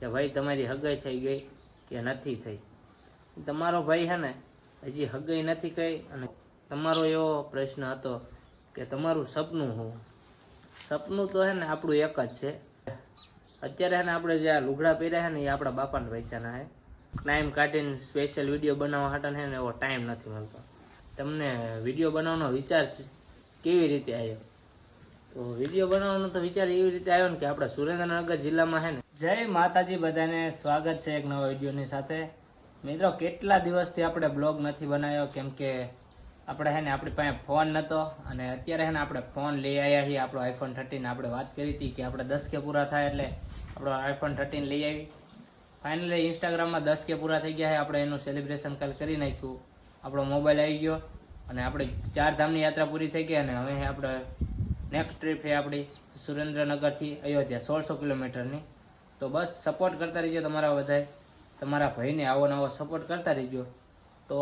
કે ભાઈ તમારી હગાઈ થઈ ગઈ કે નથી થઈ? તમારો ભાઈ છે ને, હજી હગાઈ નથી કહી અને તમારો એવો પ્રશ્ન હતો કે તમારું સપનું હું સપનું તો છે ને આપણું એક જ છે. અત્યારે છે ને આપણે જે આ લુગડા પહેર્યા છે ને એ આપણા બાપાના પૈસાના છે ટાઈમ કાઢીને સ્પેશિયલ વીડિયો બનાવવા માટે છે ને એવો ટાઈમ નથી મળતો. તમને વીડિયો બનાવવાનો વિચાર કેવી રીતે આવ્યો? તો વીડિયો બનાવવાનો તો વિચાર એવી રીતે આવ્યો ને કે આપણા સુરેન્દ્રનગર જિલ્લામાં છે ને. જય માતાજી બધાને સ્વાગત છે એક નવા વિડીયોની સાથે. મિત્રો, કેટલા દિવસથી આપણે બ્લોગ નથી બનાવ્યો? કેમ કે આપણે છે ને આપણી પાસે ફોન નહોતો અને અત્યારે છે ને આપણે ફોન લઈ આવ્યા છીએ. આપણો આઈફોન થર્ટીન આપણે વાત કરી હતી કે આપણે દસ કે પૂરા થાય એટલે આપણો આઈફોન થર્ટીન લઈ આવી. ફાઇનલી ઇન્સ્ટાગ્રામમાં દસ કે પૂરા થઈ ગયા છે. આપણે એનું સેલિબ્રેશન કાલ કરી નાખ્યું. આપણો મોબાઈલ આવી ગયો અને આપણે ચાર ધામની યાત્રા પૂરી થઈ ગઈ અને હવે આપણે નેક્સ્ટ ટ્રીપ છે આપણી સુરેન્દ્રનગરથી અયોધ્યા, સોળસો કિલોમીટરની. તો બસ સપોર્ટ કરતા રહીજો તમારા બધાએ તમારા ભાઈને આવો નવો સપોર્ટ કરતા રહીજો. તો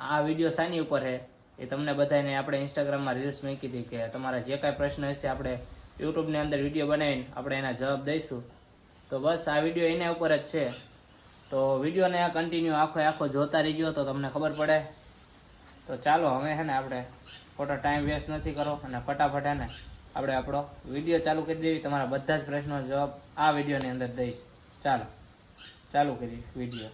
આ વીડિયો શાની ઉપર છે. એ તમને બધાને આપણે ઇન્સ્ટાગ્રામમાં રીલ્સ મૂકી હતી કે તમારા જે કાંઈ પ્રશ્ન હશે આપણે યુટ્યુબની અંદર વીડિયો બનાવીને આપણે એના જવાબ દઈશું. તો બસ આ વીડિયો એના ઉપર જ છે. તો વિડીયોને કન્ટિન્યુ આખો આખો જોતા રહીજો તો તમને ખબર પડે. તો ચાલો, હવે છે ને આપણે ખોટો ટાઈમ વેસ્ટ નથી કરો અને ફટાફટ એને આપણે આપણો વીડિયો ચાલુ કરી દેવી. તમારા બધા જ પ્રશ્નો જવાબ આ વિડીયોની અંદર દઈશ. ચાલો, ચાલુ કરી વીડિયો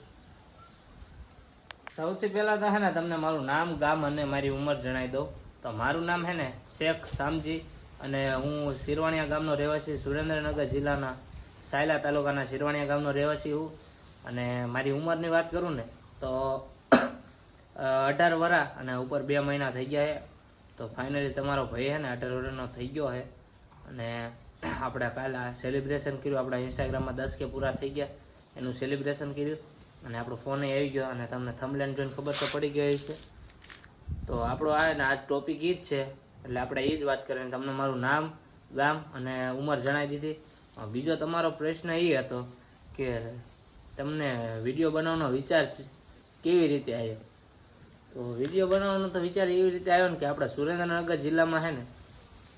સૌથી પહેલાં તો છે ને તમને મારું નામ, ગામ અને મારી ઉંમર જણાવી દઉં. તો મારું નામ છે ને શેખ શામજી અને હું શિરવાણિયા ગામનો રહેવાસી સુરેન્દ્રનગર જિલ્લાના સાયલા તાલુકાના શિરવાણિયા ગામનો રહેવાસી હું. અને મારી ઉંમરની વાત કરું ને તો અઢાર વરા અને ઉપર બે મહિના થઈ ગયા છે. તો ફાઇનલી તમારો ભાઈ છે ને અઢાર વર્ષનો થઈ ગયો છે અને આપણે કાલે સેલિબ્રેશન કર્યું, આપણા ઇન્સ્ટાગ્રામમાં દસ કે પૂરા થઈ ગયા, એનું સેલિબ્રેશન કર્યું. અને આપણો ફોન આવી ગયો અને તમને થમલેન જોઈને ખબર તો પડી ગઈ છે તો આપણો આ ને આ ટોપિક એ જ છે, એટલે આપણે એ જ વાત કરીએ તમને મારું નામ, ગામ અને ઉંમર જણાવી દીધી. બીજો તમારો પ્રશ્ન એ હતો કે તમને વીડિયો બનાવવાનો વિચાર કેવી રીતે આવ્યો? તો વીડિયો બનાવવાનો તો વિચાર એવી રીતે આવ્યો ને કે આપણા સુરેન્દ્રનગર જિલ્લામાં છે ને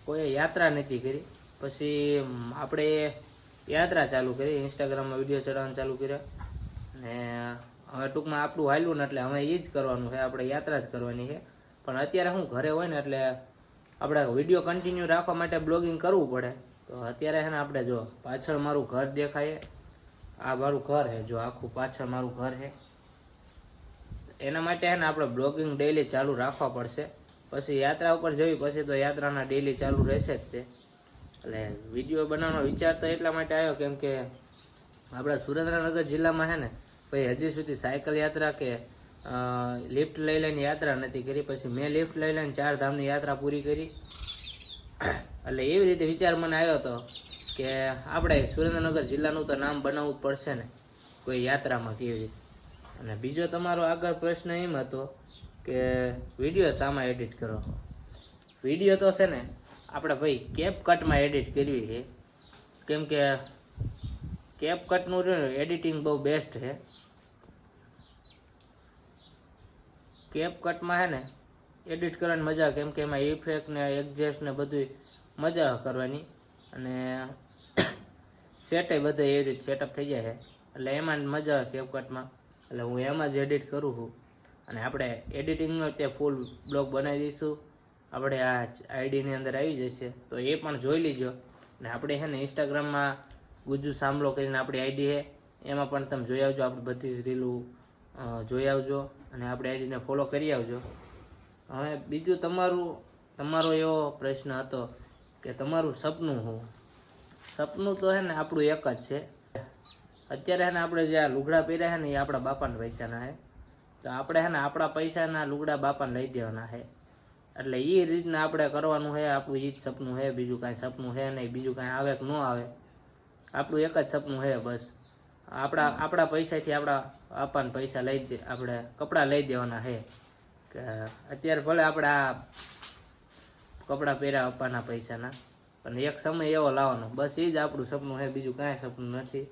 કોઈ યાત્રા નથી કરી. પછી આપણે યાત્રા ચાલુ કરી ઇન્સ્ટાગ્રામમાં વીડિયો ચડાવવાનું ચાલુ કર્યા. અને હવે ટૂંકમાં આપણું હાલ્યું ને એટલે હવે એ જ કરવાનું છે, આપણે યાત્રા જ કરવાની છે. પણ અત્યારે હું ઘરે હોય ને એટલે આપણે વીડિયો કન્ટિન્યુ રાખવા માટે બ્લોગિંગ કરવું પડે. તો અત્યારે છે ને આપણે જો પાછળ મારું ઘર દેખાય આ મારું ઘર છે, જો આખું પાછળ મારું ઘર છે. એના માટે છે ને આપણે બ્લોગિંગ ડેલી ચાલુ રાખવા પડશે. પછી યાત્રા ઉપર જવી પછી તો યાત્રાના ડેઈલી ચાલુ રહેશે જ તે. એટલે વીડિયો બનાવવાનો વિચાર તો એટલા માટે આવ્યો કેમ કે આપણા સુરેન્દ્રનગર જિલ્લામાં છે ને ભાઈ હજી સુધી સાયકલ યાત્રા કે લિફ્ટ લઈ લઈને યાત્રા નથી કરી. પછી મેં લિફ્ટ લઈ લઈને ચાર ધામની યાત્રા પૂરી કરી. એટલે એવી રીતે વિચાર મને આવ્યો હતો કે આપણે સુરેન્દ્રનગર જિલ્લાનું તો નામ બનાવવું પડશે ને કોઈ યાત્રામાં કેવી રીતે. અને બીજો તમારો આગળ પ્રશ્ન એમ હતો કે વીડિયો શામાં એડિટ કરો. વીડિયો તો છે ને, આપણે ભાઈ કેપ કટમાં એડિટ કરવી છે. કેમ કે કેપ કટનું એડિટિંગ બહુ બેસ્ટ છે. કેપ કટમાં છે ને એડિટ કરવાની મજા કેમ કે એમાં ઇફેક્ટ ને એડજસ્ટ ને બધું મજા કરવાની. અને સેટે બધે એવી રીતે સેટઅપ થઈ જાય છે. એટલે એમાં મજા આવે કેપકટમાં એટલે હું એમાં જ એડિટ કરું છું. અને આપણે એડિટિંગનો તે ફૂલ બ્લોગ બનાવી દઈશું. આપણે આ આઈડીની અંદર આવી જશે. તો એ પણ જોઈ લીજો. અને આપણે છે ને ઇન્સ્ટાગ્રામમાં ગુજુ સાંભળો કરીને આપણી આઈડી છે. એમાં પણ તમે જોઈ આવજો. આપણે બધી જ રીલું જોઈ આવજો. અને આપણી આઈડીને ફોલો કરી આવજો. હવે બીજું તમારું, તમારો એવો પ્રશ્ન હતો કે તમારું સપનું હું સપનું તો છે ને આપણું એક જ છે. અત્યારે હે ને આપણે જે આ લુગડા પહેર્યા છે ને એ આપણા બાપાના પૈસાના છે તો આપણે છે ને આપણા પૈસાના લુગડા બાપાને લઈ દેવાના છે એટલે એ રીતના આપણે કરવાનું છે આપણું એ જ સપનું છે બીજું કાંઈ સપનું છે નહીં, બીજું કાંઈ આવે કે ન આવે. આપણું એક જ સપનું છે બસ. આપણા આપણા પૈસાથી આપણા બાપાને પૈસા લઈ દે, આપણે કપડાં લઈ દેવાના છે કે અત્યારે ભલે આપણે કપડાં પહેર્યા આપવાના પૈસાના, પણ એક સમય એવો લાવવાનો. બસ એ જ આપણું સપનું છે બીજું કાંઈ સપનું નથી.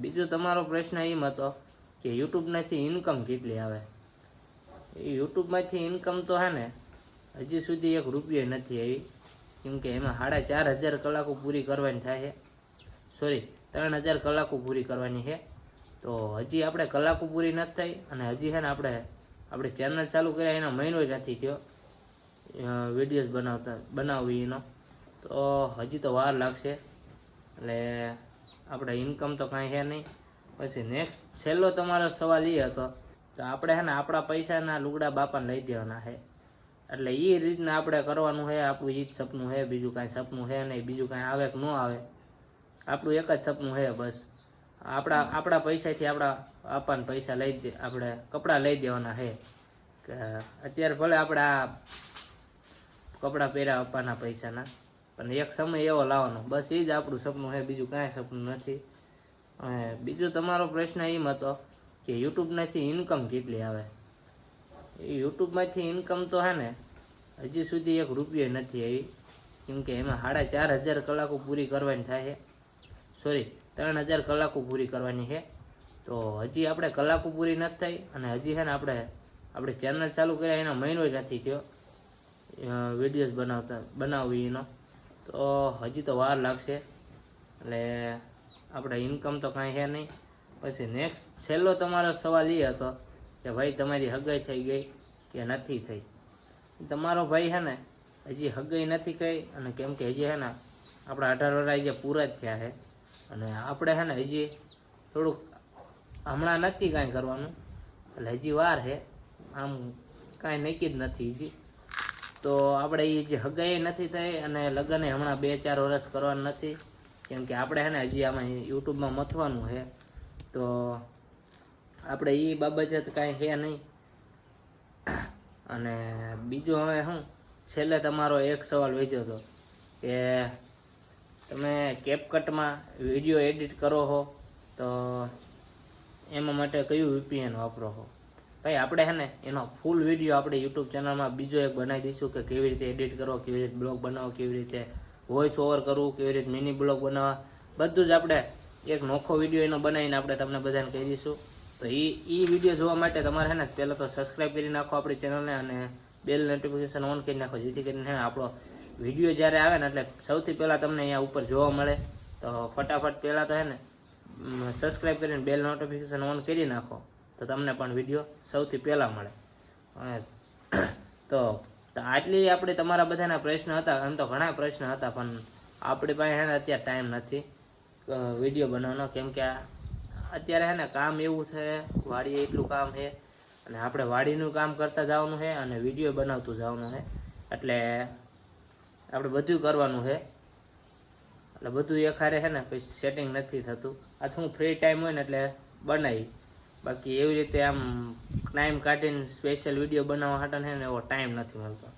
બીજો તમારો પ્રશ્ન એમ હતો કે યુટ્યુબમાંથી ઇન્કમ કેટલી આવે? એ યુટ્યુબમાંથી ઇન્કમ તો હે ને, હજી સુધી એક રૂપિયો નથી આવી. કેમકે એમાં સાડા ચાર હજાર કલાકો પૂરી કરવાની થાય છે. સોરી ત્રણ હજાર કલાકો પૂરી કરવાની છે. તો હજી આપણે કલાકો પૂરી નથી થઈ અને હજી છે ને આપણે આપણે ચેનલ ચાલુ કર્યા એનો મહિનો જ નથી થયો. વિડીયોઝ બનાવતા, બનાવવી એનો. તો હજી તો વાર લાગશે. એટલે આપણે ઇન્કમ તો કાંઈ છે નહીં. પછી નેક્સ્ટ છેલ્લો તમારો સવાલ એ હતો, તો આપણે છે ને આપણા પૈસાના લુગડા બાપાને લઈ દેવાના છે. એટલે એ રીતના આપણે કરવાનું છે, આપણું એ જ સપનું છે, બીજું કાંઈ સપનું છે નહીં, બીજું કાંઈ આવે કે ન આવે. આપણું એક જ સપનું છે બસ. આપણા આપણા પૈસાથી આપણા બાપાને પૈસા લઈ દે આપણે કપડાં લઈ દેવાના છે. કે અત્યારે ભલે આપણે આ કપડાં પહેર્યા આપવાના પૈસાના પણ એક સમય એવો લાવવાનો. બસ એ જ આપણું સપનું છે, બીજું કાંઈ સપનું નથી. અને બીજો તમારો પ્રશ્ન એમ હતો કે યુટ્યુબમાંથી ઇન્કમ કેટલી આવે? એ યુટ્યુબમાંથી ઇન્કમ તો હે ને, હજી સુધી એક રૂપિયો નથી આવી. કેમકે એમાં સાડા ચાર હજાર કલાકો પૂરી કરવાની થાય છે. સોરી ત્રણ હજાર કલાકો પૂરી કરવાની છે. તો હજી આપણે કલાકો પૂરી નથી થઈ અને હજી છે ને આપણે આપણે ચેનલ ચાલુ કર્યા એનો મહિનો જ નથી થયો. વિડીયોઝ બનાવતા બનાવવી એનો. તો હજી તો વાર લાગશે. એટલે આપણે ઇન્કમ તો કાંઈ છે નહીં. પછી નેક્સ્ટ છેલ્લો તમારો સવાલ એ હતો કે ભાઈ તમારી હગાઈ થઈ ગઈ કે નથી થઈ? તમારો ભાઈ છે ને હજી હગાઈ નથી કહી અને કેમ કે હજી છે ને આપણા અઢાર વર્ષ પૂરા જ થયા છે. અને આપણે છે ને હજી થોડુંક હમણાં નથી કાંઈ કરવાનું. એટલે હજી વાર છે. આમ કાંઈ નક્કી જ નથી હજી. તો આપણે એ જે હગાઈ નથી થઈ અને લગ્ન હમણાં બે ચાર વર્ષ કરવાનું નથી. કેમ કે આપણે છે ને હજી આમાં યુટ્યુબમાં મથવાનું છે તો આપણે એ બાબતે તો કાંઈ છે નહીં. અને બીજું હવે શું છેલ્લે તમારો એક સવાલ વેચ્યો હતો કે તમે કેપકટમાં વીડિયો એડિટ કરો હો તો એમાં માટે કયું વીપીએન વાપરો છો ભાઈ, આપણે હે ને, એનો ફૂલ વીડિયો આપણે યુટ્યુબ ચેનલમાં બીજો એક બનાવી દઈશું કે કેવી રીતે એડિટ કરવો, કેવી રીતે બ્લોગ બનાવો કેવી રીતે વોઇસ ઓવર કરવું, કેવી રીતે મિની બ્લોગ બનાવવા. બધું જ આપણે એક નોખો વીડિયો એનો બનાવીને આપણે તમને બધાને કહી દઈશું. તો એ એ વીડિયો જોવા માટે તમારે છે ને, પહેલાં તો સબસ્ક્રાઈબ કરી નાખો આપણી ચેનલને અને બેલ નોટિફિકેશન ઓન કરી નાખો, જેથી કરીને આપણો વીડિયો જ્યારે આવે ને, એટલે સૌથી પહેલાં તમને અહીંયા ઉપર જોવા મળે. તો ફટાફટ પહેલાં તો છે ને સબસ્ક્રાઈબ કરીને બેલ નોટિફિકેશન ઓન કરી નાખો. તો તમને પણ વીડિયો સૌથી પહેલાં મળે. તો આટલી આપણે તમારા બધાના પ્રશ્ન હતા એમ તો ઘણા પ્રશ્ન હતા, પણ આપણી પાસે છે ને અત્યારે ટાઈમ નથી. વીડિયો બનાવવાનો, કેમ કે અત્યારે હે ને કામ એવું છે, વાડીએ એટલું કામ છે, અને આપણે વાડીનું કામ કરતા જવાનું છે અને વીડિયો બનાવતું જવાનું છે. એટલે આપણે બધું કરવાનું છે. એટલે બધું એખારે છે ને, પછી સેટિંગ નથી થતું. આ હું ફ્રી ટાઈમ હોય ને એટલે બનાવી. બાકી એવી રીતે આમ ટાઈમ કાઢીને સ્પેશિયલ વીડિયો બનાવવા માટે છે ને એવો ટાઈમ નથી મળતો.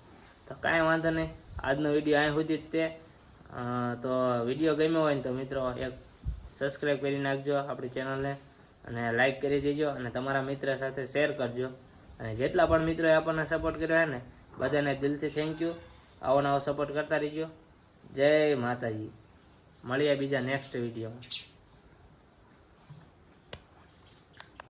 તો કાંઈ વાંધો નહીં. આજનો વીડિયો અહીં સુધી જ તે. તો વીડિયો ગમ્યો હોય ને તો મિત્રો એક સબસ્ક્રાઈબ કરી નાખજો આપણી ચેનલને અને લાઈક કરી દેજો અને તમારા મિત્ર સાથે શેર કરજો. અને જેટલા પણ મિત્રોએ આપણને સપોર્ટ કર્યો હોય ને, બધાને દિલથી થેન્ક યુ આવો નવો સપોર્ટ કરતા રહીજો. જય માતાજી. મળીએ બીજા નેક્સ્ટ વિડીયોમાં